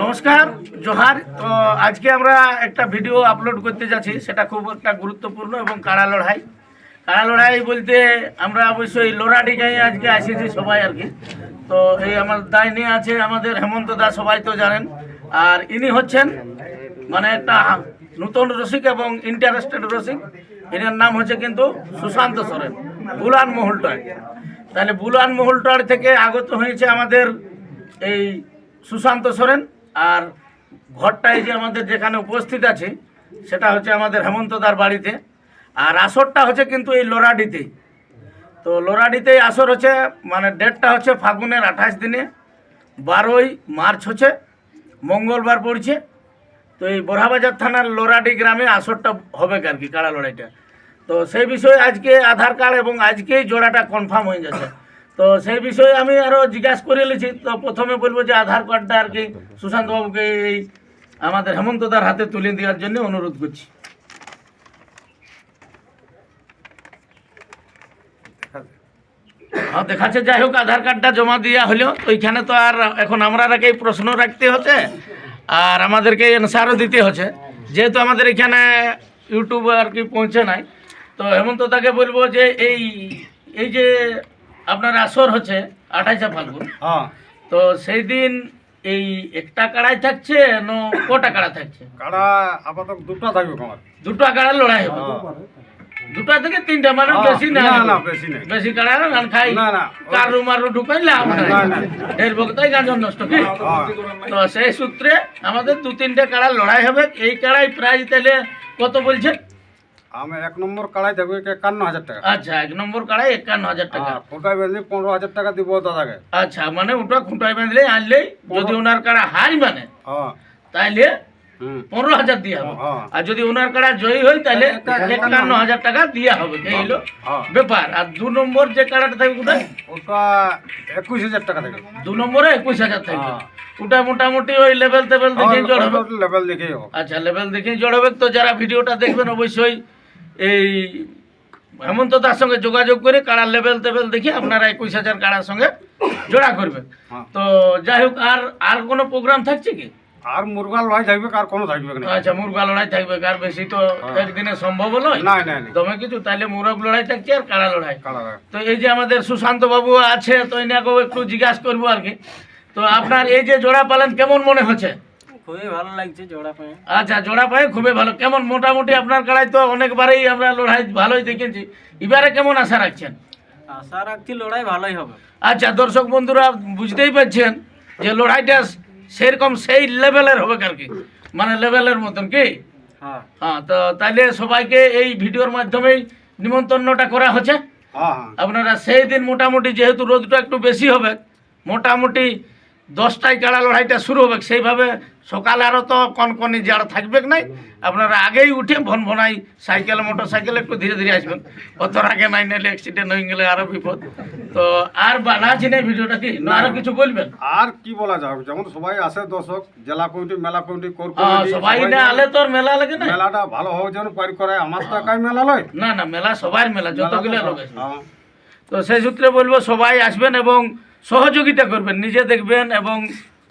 নমস্কার, জোহার। তো আজকে আমরা একটা ভিডিও আপলোড করতে যাচ্ছি, সেটা খুব একটা গুরুত্বপূর্ণ এবং কাড়া লড়াই। কাড়া লড়াই বলতে আমরা অবশ্যই লোরাডিগাই আজকে আসেছি সবাই আর কি। তো এই আমার দায় নিয়ে আছে, আমাদের হেমন্ত দা, সবাই তো জানেন। আর ইনি হচ্ছেন মানে একটা নতুন রসিক এবং ইন্টারেস্টেড রসিক। এনার নাম হচ্ছে কিন্তু সুশান্ত সোরেন, বুলান মহলটয়। তাহলে বুলান মহলটয় থেকে আগত হয়েছে আমাদের এই সুশান্ত সোরেন আর ঘরটায় যে আমাদের যেখানে উপস্থিত আছে, সেটা হচ্ছে আমাদের হেমন্তদার বাড়িতে। আর আসরটা হচ্ছে কিন্তু এই লোরাডিতেই তো লোরাডিতেই আসর হচ্ছে মানে ডেটটা হচ্ছে ফাগুনের আঠাশ দিনে, বারোই মার্চ হচ্ছে, মঙ্গলবার পড়ছে। তো এই বড়াবাজার থানার লোরাডি গ্রামে আসরটা হবে আর কি, কাড়া লড়াইটা। তো সেই বিষয়ে আজকে আধার কার্ড এবং আজকেই জোড়াটা কনফার্ম হয়ে যাচ্ছে। তো সেই বিষয়ে আমি আরও জিজ্ঞাসা করে নিয়েছি তো প্রথমে বলব যে আধার কার্ডটা আর কি সুশান্ত বাবুকে এই আমাদের হেমন্তদার হাতে তুলে দেওয়ার জন্য অনুরোধ করছি। হ্যাঁ দেখাচ্ছে, যাই হোক, আধার কার্ডটা জমা দেওয়া হলো। ওইখানে তো আর এখন আমরা এই প্রশ্ন রাখতে হচ্ছে আর আমাদেরকে অ্যান্সারও দিতে হচ্ছে। যেহেতু আমাদের এখানে ইউটিউব আর কি পৌঁছে নাই, তো হেমন্ত তাকে বলব যে এই এই যে আপনার আসর হচ্ছে আঠাইশে ফাল্গুন। হ্যাঁ। তো সেই দিন এই একটা কাড়াই থাকছে না কটা কাড়া থাকছে? কাড়া আপাতত দুটো থাকবে আমার দুটো কাড়ার লড়াই হবে। দুটা থেকে তিনটা মানে হ্যাঁ, বেশি না না, না, বেশি নেই। বেশি কাড়া না গান খাই। না, না। কারু মারু ঢুকাই লাভ নাই। না, না। গাজন নষ্ট কি? হ্যাঁ। তো সেই সূত্রে আমাদের দু তিনটে কাড়া লড়াই হবে। এই কাড়াই প্রাইজ তাহলে কত বলছে? আমি এক নম্বর কাড়াই থাকবে একান্ন হাজার টাকা। আচ্ছা এক নম্বর কাড়াই একান্ন হাজার টাকা। হ্যাঁ ফোটাই বেঁধে পনেরো হাজার টাকা দিব দাদাকে। আচ্ছা মানে ওটা খুঁটাই বাঁধলে আনলেই যদি ওনার কাড়া হাই মানে হ্যাঁ। তাইলে পনেরো হাজার দিয়ে হবে। হ্যাঁ। আর যদি ওনার কাড়া জয়ী হয় তাহলে একান্ন হাজার টাকা দিয়ে হবে এই হলো হ্যাঁ। ব্যাপার। আর দু নম্বর যে কাড়াটা থাকবে কোথায়? ওটা একুশ হাজার টাকা থাকবে দু নম্বরে একুশ হাজার থাকবে হ্যাঁ। ওটা মোটামুটি ওই লেভেল টেবেল দেখে জড় হবে। লেভেল দেখেই আচ্ছা লেভেল দেখে জড় হবে। তো যারা ভিডিওটা দেখবেন অবশ্যই এই হেমন্ত দার সঙ্গে যোগাযোগ করে কাড়ার লেভেল টেবেল দেখে আপনারা একুশ হাজার কাড়ার সঙ্গে জোড়া করবেন। হ্যাঁ। তো যাই হোক আর আর কোনো প্রোগ্রাম থাকছে কি? আর মুরগা লড়াই থাকবে আর কোনো থাকবে না। আচ্ছা মুরগা লড়াই থাকবে আর বেশি তো হ্যাঁ। একদিনে সম্ভব নয়? না না না। দমে কিছু তাহলে মুরগ লড়াই থাকছে আর কাড়া লড়াই। তো এই যে আমাদের সুশান্ত বাবু আছে তো এনাকেও একটু জিজ্ঞাসা করব আর কি। তো আপনার এই যে জোড়া পালন কেমন মনে হচ্ছে? খুবই ভালো লাগছে জোড়া পায়ে। আচ্ছা জোড়া পায়ে খুবই ভালো। কেমন মোটামুটি আপনার কাড়াই তো অনেকবারই আমরা লড়াই ভালোই দেখেছি। এবারে কেমন আশা রাখছেন? আশা রাখছি লড়াই ভালোই হবে। আচ্ছা দর্শক বন্ধুরা বুঝতেই পারছেন যে লড়াইটা সেরকম সেই লেভেলের হবে আর কি মানে লেভেলের মতন কি? হ্যাঁ। হ্যাঁ তো তাহলে সবাইকে এই ভিডিওর মাধ্যমেই নিমন্ত্রণটা করা হচ্ছে। হ্যাঁ হ্যাঁ। আপনারা সেই দিন মোটামুটি যেহেতু রোদটা একটু বেশি হবে মোটামুটি দশটায় কাড়া লড়াইটা শুরু হবে। সেইভাবে সকালে আরও তো কনকনি জাড় থাকবে নাই আপনারা আগেই উঠে ভন ভনাই সাইকেল মোটর সাইকেল একটু ধীরে ধীরে আসবেন। অত আগে নাই নাইলে অ্যাক্সিডেন্ট হয়ে গেলে আরও বিপদ। তো আর বাধা আছে না ভিডিওটা কি? না আরও কিছু বলবেন? আর কি বলা যাবে যেমন সবাই আসে দর্শক জেলা কমিটি মেলা কমিটি কোর হ্যাঁ, সবাই সবাই না আলে তো আর মেলা লাগে না। মেলাটা ভালো হওয়ার জন্য পারি করে। আমার তো একাই মেলা লয়। না না মেলা সবার মেলা যতগুলো লোক হ্যাঁ। তো সেই সূত্রে বলব সবাই আসবেন এবং সহযোগিতা করবেন নিজে দেখবেন এবং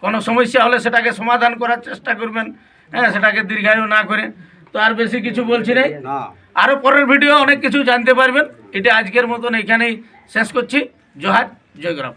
কোনো সমস্যা হলে সেটাকে সমাধান করার চেষ্টা করবেন হ্যাঁ সেটাকে দীর্ঘায়ু না করে। তো আর বেশি কিছু বলছি নাই। না। আরও পরের ভিডিও অনেক কিছু জানতে পারবেন। এটা আজকের মতন এখানেই শেষ করছি। জোহার জয়গ্রাম